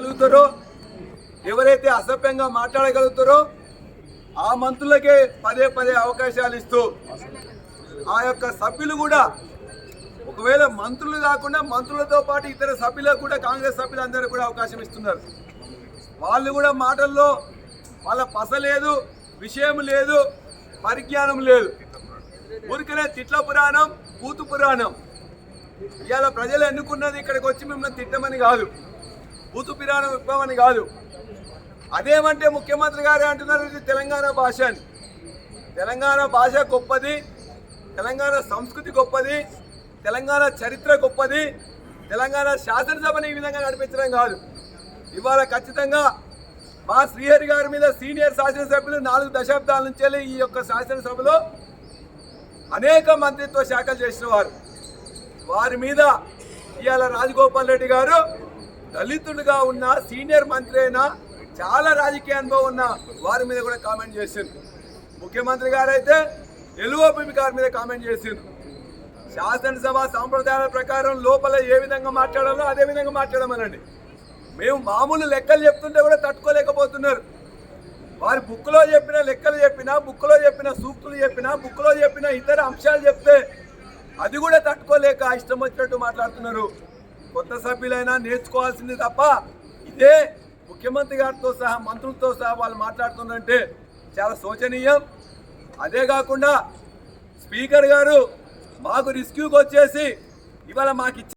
చెప్పగలుగుతారో ఎవరైతే అసభ్యంగా మాట్లాడగలుగుతారో ఆ మంత్రులకే పదే పదే అవకాశాలు ఇస్తూ ఆ యొక్క సభ్యులు కూడా ఒకవేళ మంత్రులు కాకుండా మంత్రులతో పాటు ఇతర సభ్యులకు కూడా కాంగ్రెస్ సభ్యులందరూ కూడా అవకాశం ఇస్తున్నారు. వాళ్ళు కూడా మాటల్లో వాళ్ళ పస లేదు విషయం లేదు పరిజ్ఞానం లేదు. ఊరికనే తిట్ల పురాణం కూతు పురాణం. ఇవాళ ప్రజలు ఎన్నుకున్నది ఇక్కడికి వచ్చి మిమ్మల్ని తిట్టమని కాదు. కూతు పురాణం కాదు. అదేమంటే ముఖ్యమంత్రి గారే అంటున్నారు ఇది తెలంగాణ భాష అని. తెలంగాణ భాష గొప్పది తెలంగాణ సంస్కృతి గొప్పది తెలంగాణ చరిత్ర గొప్పది తెలంగాణ శాసనసభని ఈ విధంగా నడిపించడం కాదు. ఇవాళ ఖచ్చితంగా మా శ్రీహరి గారి మీద సీనియర్ శాసనసభ్యులు నాలుగు దశాబ్దాల నుంచి వెళ్ళి ఈ యొక్క శాసనసభలో అనేక మంత్రిత్వ శాఖలు చేసిన వారు. వారి మీద ఇవాళ రాజగోపాల్ రెడ్డి గారు దళితుడుగా ఉన్న సీనియర్ మంత్రి అయినా చాలా రాజకీయ అనుభవం ఉన్న వారి మీద కూడా కామెంట్ చేసింది ముఖ్యమంత్రి గారు అయితే ఎలువోపి గారి మీద కామెంట్ చేసింది శాసనసభ సాంప్రదాయాల ప్రకారం లోపల ఏ విధంగా మాట్లాడాలో అదే విధంగా మాట్లాడమనండి. మేము మామూలు లెక్కలు చెప్తుంటే కూడా తట్టుకోలేకపోతున్నారు. వారి బుక్లో చెప్పిన లెక్కలు చెప్పినా బుక్లో చెప్పిన సూక్తులు చెప్పినా బుక్లో చెప్పిన ఇతర అంశాలు చెప్తే అది కూడా తట్టుకోలేక ఇష్టం వచ్చినట్టు మాట్లాడుతున్నారు. కొత్త సభ్యులైనా నేర్చుకోవాల్సింది తప్ప ఇదే ముఖ్యమంత్రి గారితో సహా మంత్రులతో సహా వాళ్ళు మాట్లాడుతుందంటే చాలా శోచనీయం. అదే కాకుండా స్పీకర్ గారు మాకు రిస్క్యూకి వచ్చేసి ఇవాళ మాకు